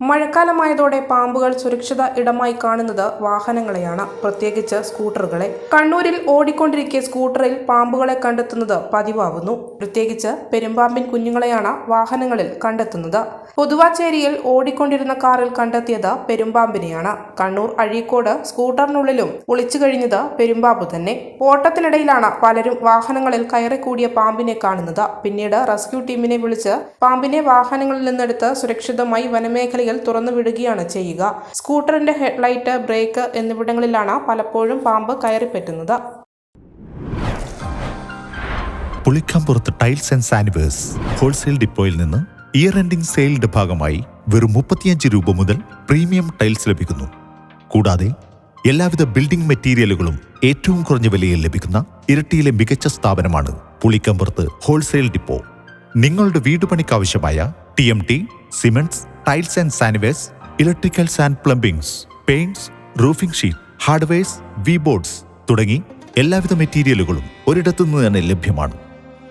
മഴക്കാലമായതോടെ പാമ്പുകൾ സുരക്ഷിത ഇടമായി കാണുന്നത് വാഹനങ്ങളെയാണ്. പ്രത്യേകിച്ച് സ്കൂട്ടറുകളെ. കണ്ണൂരിൽ ഓടിക്കൊണ്ടിരിക്കെ സ്കൂട്ടറിൽ പാമ്പുകളെ കണ്ടെത്തുന്നത് പതിവാകുന്നു പ്രത്യേകിച്ച് പെരുമ്പാമ്പിൻ കുഞ്ഞുങ്ങളെയാണ് വാഹനങ്ങളിൽ കണ്ടെത്തുന്നത്. പുതുവാച്ചേരിയിൽ ഓടിക്കൊണ്ടിരുന്ന കാറിൽ കണ്ടെത്തിയത് പെരുമ്പാമ്പിനെയാണ്. കണ്ണൂർ അഴീക്കോട് സ്കൂട്ടറിനുള്ളിലും ഒളിച്ചു കഴിഞ്ഞത് പെരുമ്പാമ്പ് തന്നെ. ഓട്ടത്തിനിടയിലാണ് പലരും വാഹനങ്ങളിൽ കയറിക്കൂടിയ പാമ്പിനെ കാണുന്നത്. പിന്നീട് റെസ്ക്യൂ ടീമിനെ വിളിച്ച് പാമ്പിനെ വാഹനങ്ങളിൽ നിന്നെടുത്ത് സുരക്ഷിതമായി വനമേഖലയിൽ തുറന്നു വിടുകയാണ് ചെയ്യുക. സ്കൂട്ടറിന്റെ ഹെഡ്ലൈറ്റ് ബ്രേക്ക് എന്നിവിടങ്ങളിലാണ് പലപ്പോഴും പാമ്പ് കയറിപ്പറ്റുന്നത്. പുളിക്കാമ്പുറത്ത് ടൈൽസ് ആൻഡ് സാനിവേഴ്സ് ഹോൾസെയിൽ ഡിപ്പോയിൽ നിന്ന് ഇയർ എൻഡിംഗ് സെയിലിന്റെ ഭാഗമായി വെറും മുപ്പത്തിയഞ്ച് രൂപ മുതൽ പ്രീമിയം ടൈൽസ് ലഭിക്കുന്നു. കൂടാതെ എല്ലാവിധ ബിൽഡിംഗ് മെറ്റീരിയലുകളും ഏറ്റവും കുറഞ്ഞ വിലയിൽ ലഭിക്കുന്ന ഇരട്ടിയിലെ മികച്ച സ്ഥാപനമാണ് പുളിക്കമ്പുറത്ത് ഹോൾസെയിൽ ഡിപ്പോ. നിങ്ങളുടെ വീടുപണിക്കാവശ്യമായ T M T cements tiles and സാനിവേഴ്സ് electricals and plumbings paints roofing sheet hardwares V boards തുടങ്ങി എല്ലാവിധ മെറ്റീരിയലുകളും ഒരിടത്തു നിന്ന് തന്നെ ലഭ്യമാണ്.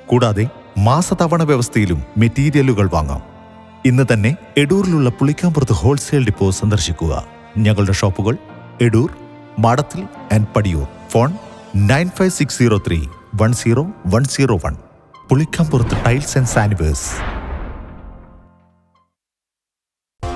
കൂടാതെ മാസതവണ വ്യവസ്ഥയിലും മെറ്റീരിയലുകൾ വാങ്ങാം. ഇന്ന് തന്നെ എഡൂറിലുള്ള പുളിക്കാമ്പുറത്ത് ഹോൾസെയിൽ ഡിപ്പോ സന്ദർശിക്കുക. ഞങ്ങളുടെ ഷോപ്പുകൾ Edoor Madathil and Padiyoor. Phone nine five six zero three one zero one zero one. Pulikkampurath tiles and സാനിവേഴ്സ്